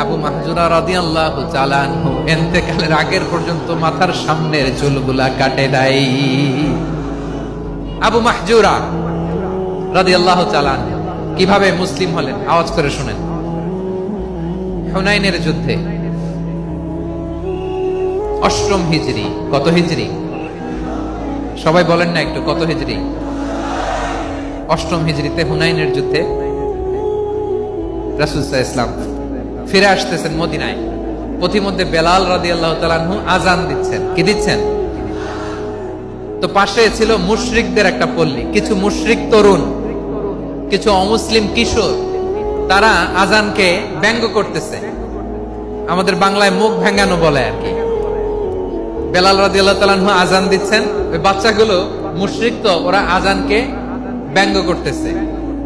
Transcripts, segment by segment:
আবু মাহজুরা রাদিয়াল্লাহু তাআলা আনহু ইন্তেকালের আগের পর্যন্ত মাথার সামনের চুলগুলা কাটে আবু মাহজুরা রাদিয়াল্লাহু তাআলা কীভাবে মুসলিম হলেন? আওয়াজ করে শুনেন। হুনাইনের যুদ্ধে। অষ্টম হিজরি, কত হিজরি? সবাই বলেন না একটু, কত হিজরি? অষ্টম হিজরিতে হুনাইনের যুদ্ধে রাসুলসাহ ইসলাম ফিরে আসতেছেন মদিনায়। পথিমধ্যে বেলাল রাদি আল্লাহ তালানহু আজান দিচ্ছেন। কি দিচ্ছেন? তো পাশে ছিল মুশরিকদের একটা পল্লী। কিছু মুশরিক তরুণ, কিছু অমুসলিম কিশোর, তারা আজানকে ব্যঙ্গ করতেছে। আমাদের বাংলায় মুখ ভেঙ্গানো বলে আর কি। বেলাল রাদি আল্লাহ তালানহু আজান দিচ্ছেন। ওই বাচ্চাগুলো মুশরিক তো, ওরা আজানকে ব্যঙ্গ করতেছে।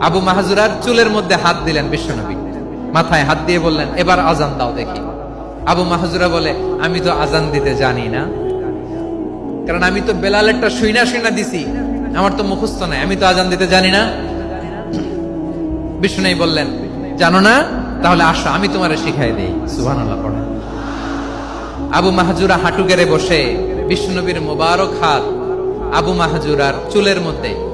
আবু মাহাজুরার চুলের মধ্যে হাত দিলেন বিশ্বনবী। মাথায় হাত দিয়ে বললেন, এবার আজান দাও দেখি। আবু মাহাজুরা বলে, আমি তো আজান দিতে জানি না। কারণ আমি তো বেলালেরটা শুইনা শুইনা দিছি। আমার তো মুখস্থ নাই। আমি তো আজান দিতে জানি না। বিষ্ণু বললেন, জানো না? তাহলে আসো, আমি তোমারে শিখাই দিই। সুহান আবু মাহাজুরা হাঁটু গেড়ে বসে বিশ্বনবীর মোবারক হাত আবু মাহাজুরার চুলের মধ্যে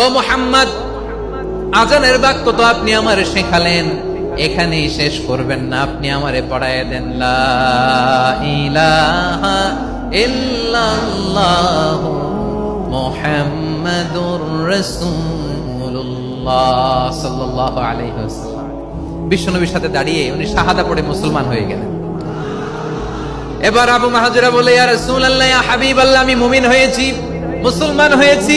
ও মোহাম্মদ, আজানের বাক্য তো আপনি আমার শেখালেন। এখানেই শেষ করবেন না, আপনি আমারে পড়ায় দেন। মুহাম্মাদুর বিশ্বনবীর সাথে দাঁড়িয়ে উনি শাহাদা পড়ে মুসলমান হয়ে গেলেন। এবার আবু মাহাজুরা বলে, ইয়া রাসূলুল্লাহ, ইয়া হাবিবাল্লাহ, আমি মুমিন হয়েছি, মুসলমান হয়েছি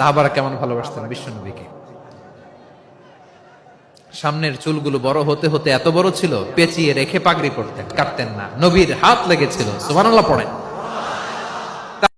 সাহাবারা কেমন ভালোবাসতেন বিশ্বনবীকে? সামনের চুলগুলো বড় হতে হতে এত বড় ছিল, পেঁচিয়ে রেখে পাগড়ি পড়তেন কাটতেন না। নবীর হাত লেগেছিল, সুবহানাল্লাহ পড়েন।